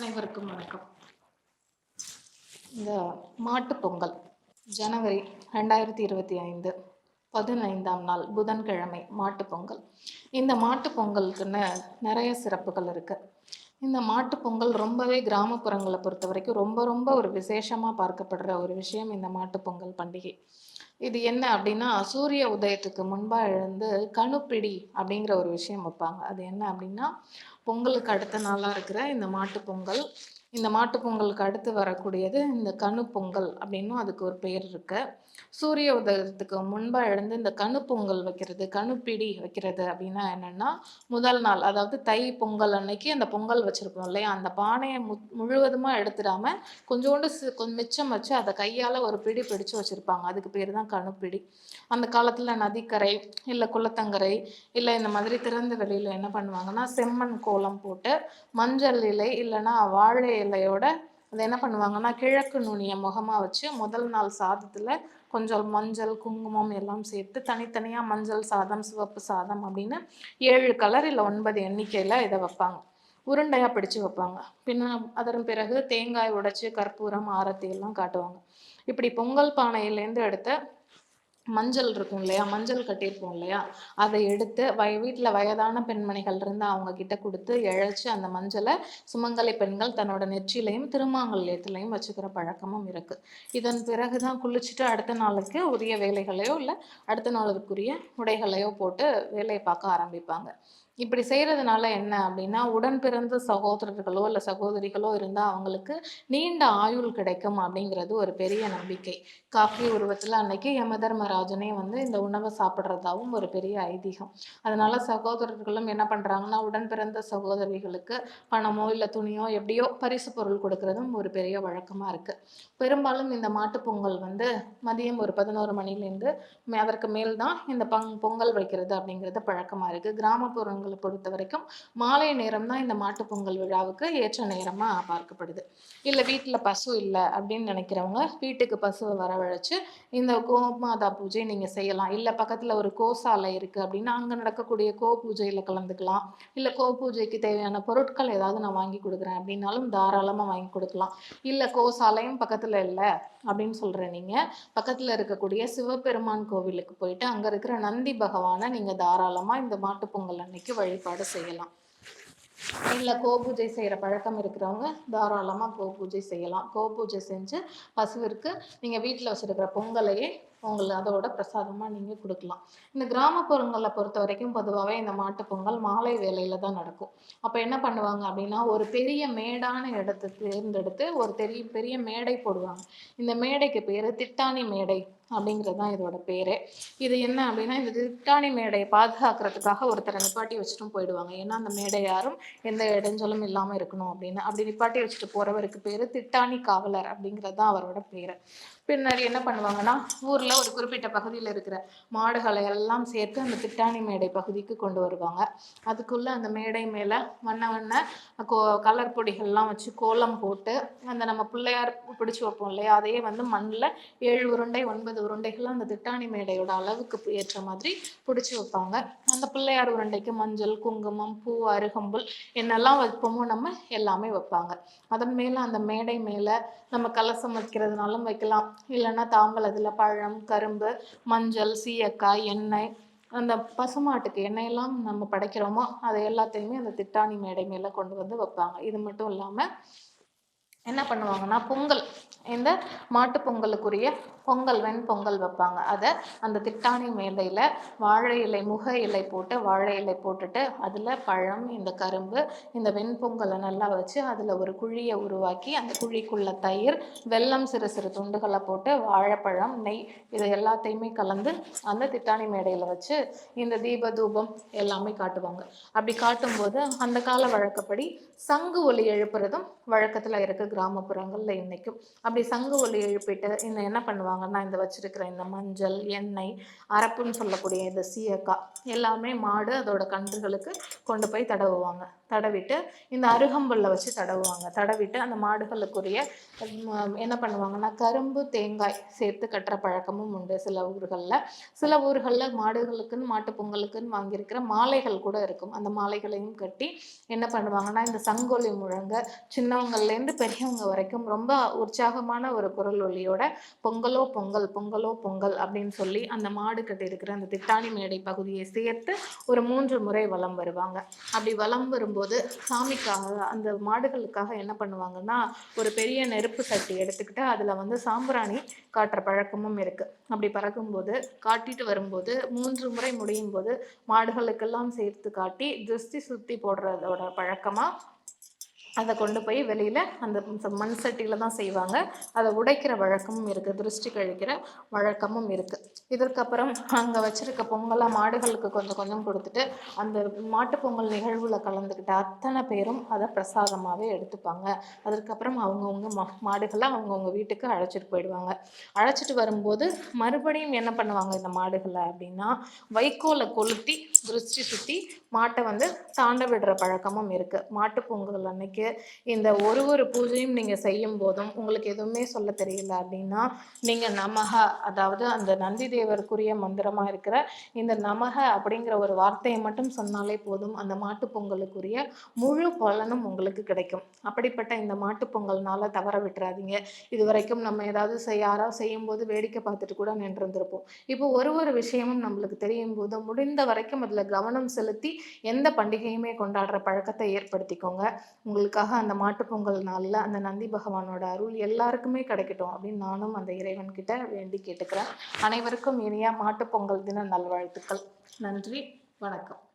அனைவருக்கும் வணக்கம். இந்த மாட்டுப்பொங்கல் ஜனவரி ரெண்டாயிரத்தி இருபத்தி ஐந்து பதினைந்தாம் நாள் புதன்கிழமை மாட்டுப்பொங்கல் இந்த மாட்டுப்பொங்கலுக்குன்னு நிறைய சிறப்புகள் இருக்குது இந்த மாட்டுப்பொங்கல் ரொம்பவே கிராமப்புறங்களை பொறுத்த வரைக்கும் ரொம்ப ரொம்ப ஒரு விசேஷமாக பார்க்கப்படுற ஒரு விஷயம் இந்த மாட்டுப்பொங்கல் பண்டிகை. இது என்ன அப்படின்னா சூரிய உதயத்துக்கு முன்பாக எழுந்து கணுப்பிடி அப்படிங்கிற ஒரு விஷயம் வைப்பாங்க. அது என்ன அப்படின்னா பொங்கலுக்கு அடுத்த நாளாக இருக்கிற இந்த மாட்டுப் பொங்கல் இந்த மாட்டுப்பொங்கலுக்கு அடுத்து வரக்கூடியது இந்த கணு பொங்கல் அப்படின்னும் அதுக்கு ஒரு பெயர் இருக்கு. சூரிய உதயத்துக்கு முன்பாக எழுந்து இந்த கணு பொங்கல் வைக்கிறது கணுப்பிடி வைக்கிறது அப்படின்னா என்னென்னா முதல் நாள் அதாவது தை பொங்கல் அன்னைக்கு அந்த பொங்கல் வச்சுருப்போம் இல்லையா? அந்த பானையை மு முழுவதுமாக எடுத்துடாமல் கொஞ்சோண்டு கொஞ்சம் மிச்சம் வச்சு அதை கையால் ஒரு பிடி பிடிச்சு வச்சுருப்பாங்க. அதுக்கு பேர் தான் கணுப்பிடி அந்த காலத்தில் நதிக்கரை இல்லை குளத்தங்கரை இல்லை இந்த மாதிரி திறந்த வெளியில் என்ன பண்ணுவாங்கன்னா செம்மண் கோலம் போட்டு மஞ்சள் இலை இல்லைன்னா வாழை இலையோட அதை என்ன பண்ணுவாங்கன்னா கிழக்கு நுனியை முகமாக வச்சு முதல் நாள் சாதத்தில் கொஞ்சம் மஞ்சள் குங்குமம் எல்லாம் சேர்த்து தனித்தனியாக மஞ்சள் சாதம் சிவப்பு சாதம் அப்படின்னு ஏழு கலர் இல்லை ஒன்பது எண்ணிக்கையில் இதை வைப்பாங்க. உருண்டையாக பிடிச்சு வைப்பாங்க. பின்ன அதன் பிறகு தேங்காய் உடைச்சி கற்பூரம் ஆரத்தி எல்லாம் காட்டுவாங்க. இப்படி பொங்கல் பானையிலேருந்து எடுத்த மஞ்சள் இருக்கும் இல்லையா? மஞ்சள் கட்டியிருப்போம் இல்லையா? அதை எடுத்து வய வீட்டில் வயதான பெண்மணிகள் இருந்து அவங்க கிட்ட கொடுத்து இழைச்சி அந்த மஞ்சளை சுமங்கலை பெண்கள் தன்னோட நெற்றிலையும் திருமாங்கல்யத்திலையும் வச்சுக்கிற பழக்கமும் இருக்கு. இதன் பிறகு தான் குளிச்சுட்டு அடுத்த நாளுக்கு உரிய வேலைகளையோ இல்லை அடுத்த நாளுக்குரிய உடைகளையோ போட்டு வேலையை பார்க்க ஆரம்பிப்பாங்க. இப்படி செய்கிறதுனால என்ன அப்படின்னா உடன் பிறந்த சகோதரர்களோ இல்லை சகோதரிகளோ இருந்தால் அவங்களுக்கு நீண்ட ஆயுள் கிடைக்கும் அப்படிங்கிறது ஒரு பெரிய நம்பிக்கை. காஃபி உருவத்தில் அன்னைக்கு யமதர்மராஜனே வந்து இந்த உணவை சாப்பிட்றதாவும் ஒரு பெரிய ஐதீகம். அதனால சகோதரர்களும் என்ன பண்ணுறாங்கன்னா உடன் பிறந்த சகோதரிகளுக்கு பணமோ இல்லை துணியோ எப்படியோ பரிசு பொருள் கொடுக்கறதும் ஒரு பெரிய வழக்கமாக இருக்குது பெரும்பாலும் இந்த மாட்டுப்பொங்கல் வந்து மதியம் ஒரு பதினோரு மணிலேருந்து அதற்கு மேல் தான் இந்த பங் பொங்கல் வைக்கிறது அப்படிங்கிறது பழக்கமாக இருக்குது கிராமப்புறங்கள் பொறுத்த வரைக்கும் மாலை நேரம் தான் இந்த மாட்டுப்பொங்கல் விழாவுக்கு ஏற்ற நேரமாக பார்க்கப்படுது. இல்லை வீட்டில் பசு இல்லை அப்படின்னு நினைக்கிறவங்க வீட்டுக்கு பசுவை வரவழைச்சு இந்த கோமாதா பூஜை நீங்கள் செய்யலாம். இல்லை பக்கத்தில் ஒரு கோசாலை இருக்குது அப்படின்னா அங்கே நடக்கக்கூடிய கோ பூஜையில் கலந்துக்கலாம். இல்லை கோ பூஜைக்கு தேவையான பொருட்கள் ஏதாவது நான் வாங்கி கொடுக்குறேன் அப்படின்னாலும் தாராளமாக வாங்கி கொடுக்கலாம். இல்லை கோசாலையும் பக்கத்தில் இல்லை அப்படின்னு சொல்கிற நீங்கள் பக்கத்தில் இருக்கக்கூடிய சிவபெருமான் கோவிலுக்கு போயிட்டு அங்கே இருக்கிற நந்தி பகவானை நீங்கள் தாராளமாக இந்த மாட்டுப்பொங்கல் அன்னைக்கு வழிபாடு செய்யலாம். இல்லை கோபூஜை செய்கிற பழக்கம் இருக்கிறவங்க தாராளமாக கோபூஜை செய்யலாம். கோபூஜை செஞ்சு பசுவிற்கு நீங்கள் வீட்டில் வச்சுருக்கிற பொங்கலையே உங்களை அதோட பிரசாதமாக நீங்கள் கொடுக்கலாம். இந்த கிராமப்புறங்களை பொறுத்த வரைக்கும் பொதுவாகவே இந்த மாட்டுப் பொங்கல் மாலை வேலையில் தான் நடக்கும். அப்போ என்ன பண்ணுவாங்க அப்படின்னா ஒரு பெரிய மேடான இடத்தை தேர்ந்தெடுத்து ஒரு பெரிய பெரிய மேடை போடுவாங்க. இந்த மேடைக்கு பேர் திட்டாணி மேடை அப்படிங்கிறது தான் இதோட பேர். இது என்ன அப்படின்னா இந்த திட்டாணி மேடையை பாதுகாக்கிறதுக்காக ஒருத்தரை நிப்பாட்டி வச்சுட்டும் போயிடுவாங்க. ஏன்னா அந்த மேடை யாரும் எந்த இடைஞ்சலும் இல்லாமல் இருக்கணும் அப்படின்னு. அப்படி நிப்பாட்டி வச்சுட்டு போகிறவருக்கு பேர் திட்டாணி காவலர் அப்படிங்கிறது தான் அவரோட பேர். பின்னாடி என்ன பண்ணுவாங்கன்னா ஊரில் ஒரு குறிப்பிட்ட பகுதியில் இருக்கிற மாடுகளை எல்லாம் சேர்த்து அந்த திட்டாணி மேடை பகுதிக்கு கொண்டு வருவாங்க. அதுக்குள்ளே அந்த மேடை மேலே வண்ண வண்ண கோ கலர் பொடிகள்லாம் வச்சு கோலம் போட்டு அந்த நம்ம பிள்ளையார் பிடிச்சி வைப்போம் இல்லையா? அதையே வந்து மண்ணில் ஏழு உருண்டை ஒன்பது உருண்டைகள் அந்த திட்டாணி மேடையோட அளவுக்கு ஏற்ற மாதிரி பிடிச்சி வைப்பாங்க. அந்த பிள்ளையார் உருண்டைக்கு மஞ்சள் குங்குமம் பூ அருகம்புல் என்னெல்லாம் வைப்போமோ நம்ம எல்லாமே வைப்பாங்க. அதன் மேலே அந்த மேடை மேலே நம்ம கலசம் வைக்கிறதுனாலும் வைக்கலாம். இல்லைன்னா தாம்பலத்தில் பழம் கரும்பு மஞ்சள் சீயக்காய் எண்ணெய் அந்த பசுமாட்டுக்கு என்னையெல்லாம் நம்ம படைக்கிறோமோ அதை எல்லாத்தையுமே அந்த திட்டாணி மேடை மேலே கொண்டு வந்து வைப்பாங்க. இது மட்டும் இல்லாமல் என்ன பண்ணுவாங்கன்னா பொங்கல் இந்த மாட்டுப் பொங்கலுக்குரிய பொங்கல் வெண்பொங்கல் வைப்பாங்க. அதை அந்த திட்டாணி மேடையில் வாழை இலை முக இலை போட்டு வாழை இலை போட்டுட்டு அதில் பழம் இந்த கரும்பு இந்த வெண்பொங்கலை நல்லா வச்சு அதில் ஒரு குழியை உருவாக்கி அந்த குழிக்குள்ள தயிர் வெல்லம் சிறு சிறு துண்டுகளை போட்டு வாழைப்பழம் நெய் இது எல்லாத்தையுமே கலந்து அந்த திட்டாணி மேடையில் வச்சு இந்த தீப தூபம் எல்லாமே காட்டுவாங்க. அப்படி காட்டும்போது அந்த கால வழக்கப்படி சங்கு ஒலி எழுப்புறதும் வழக்கத்தில் இருக்க கிராமப்புறங்களில் இன்னைக்கும். அப்படி சங்கு ஒலி எழுப்பிட்டு இந்த என்ன பண்ணுவாங்க? நான் இந்த வச்சிருக்கிற இந்த மஞ்சள் எண்ணெய் அரப்புன்னு சொல்லக்கூடிய இந்த சீயக்காய் எல்லாமே மாடு அதோட கன்றுகளுக்கு கொண்டு போய் தடவுவாங்க. தடவிட்டு இந்த அருகம்புல்லை வச்சு தடவுவாங்க. தடவிட்டு அந்த மாடுகளுக்குரிய என்ன பண்ணுவாங்கன்னா கரும்பு தேங்காய் சேர்த்து கட்டுற பழக்கமும் உண்டு சில ஊர்களில். சில ஊர்களில் மாடுகளுக்குன்னு மாட்டு பொங்கலுக்குன்னு வாங்கியிருக்கிற மாலைகள் கூட இருக்கும். அந்த மாலைகளையும் கட்டி என்ன பண்ணுவாங்கன்னா இந்த சங்கொலி முழங்க சின்னவங்கள்லேருந்து பெரியவங்க வரைக்கும் ரொம்ப உற்சாகமான ஒரு குரல் ஒலியோட பொங்கலோ பொங்கல் பொங்கலோ பொங்கல் அப்படின்னு சொல்லி அந்த மாடு கட்டி இருக்கிற அந்த திட்டாணி மேடை பகுதியை சேர்த்து ஒரு மூன்று முறை வலம் வருவாங்க. அப்படி வலம் வரும்போது சாமிக்காக அந்த மாடுகளுக்காக என்ன பண்ணுவாங்கன்னா ஒரு பெரிய நெருப்பு சட்டி எடுத்துக்கிட்டு அதில் வந்து சாம்பிராணி காட்டுற பழக்கமும் இருக்கு. அப்படி பறக்கும்போது காட்டிட்டு வரும்போது மூன்று முறை முடியும் போது மாடுகளுக்கெல்லாம் சேர்த்து காட்டி திருஷ்டி சுத்தி போடுறதோட பழக்கமா அதை கொண்டு போய் வெளியில் அந்த ச- மண் சட்டியில் தான் செய்வாங்க. அதை உடைக்கிற வழக்கமும் இருக்குது திருஷ்டி கழிக்கிற வழக்கமும் இருக்குது இதற்கப்புறம் அங்கே வச்சிருக்க பொங்கலாக மாடுகளுக்கு கொஞ்சம் கொஞ்சம் கொடுத்துட்டு அந்த மாட்டுப் பொங்கல் நிகழ்வில் கலந்துக்கிட்ட அத்தனை பேரும் அதை பிரசாதமாகவே எடுத்துப்பாங்க. அதற்கப்புறம் அவங்கவுங்க மா மாடுகளை அவங்கவுங்க வீட்டுக்கு அழைச்சிட்டு போயிடுவாங்க. அழைச்சிட்டு வரும்போது மறுபடியும் என்ன பண்ணுவாங்க இந்த மாடுகளை அப்படின்னா வைக்கோலை கொளுத்தி திருஷ்டி சுற்றி மாட்டை வந்து தாண்ட விடுற பழக்கமும் இருக்குது மாட்டுப் பொங்கல் அன்னைக்கு இந்த ஒரு ஒரு பூஜையும் நீங்க செய்யும் போதும் உங்களுக்கு எதுவுமே சொல்ல தெரியல அப்படின்னா நீங்க நமக அதாவது அந்த நந்தி தேவருக்குரிய மந்திரமா இருக்கிற இந்த நமக அப்படிங்கிற ஒரு வார்த்தையை மட்டும் சொன்னாலே போதும் அந்த மாட்டுப் பொங்கலுக்குரிய முழு பலனும் உங்களுக்கு கிடைக்கும். அப்படிப்பட்ட இந்த மாட்டுப் பொங்கல்னால தவற விட்டுறாதீங்க. இது வரைக்கும் நம்ம ஏதாவது செய்ய யாராவது செய்யும் போது வேடிக்கை பார்த்துட்டு கூட நின்றுருந்திருப்போம். இப்போ ஒரு ஒரு விஷயமும் நம்மளுக்கு தெரியும் போது முடிந்த வரைக்கும் அதுல கவனம் செலுத்தி எந்த பண்டிகையுமே கொண்டாடுற பழக்கத்தை ஏற்படுத்திக்கோங்க. உங்களுக்கு எங்களுக்காக அந்த மாட்டுப்பொங்கல் நாளில் அந்த நந்தி பகவானோட அருள் எல்லாருக்குமே கிடைக்கட்டும் அப்படின்னு நானும் அந்த இறைவன் கிட்ட வேண்டி கேட்டுக்கிறேன். அனைவருக்கும் இனிய மாட்டுப் பொங்கல் தின நல்வாழ்த்துக்கள். நன்றி. வணக்கம்.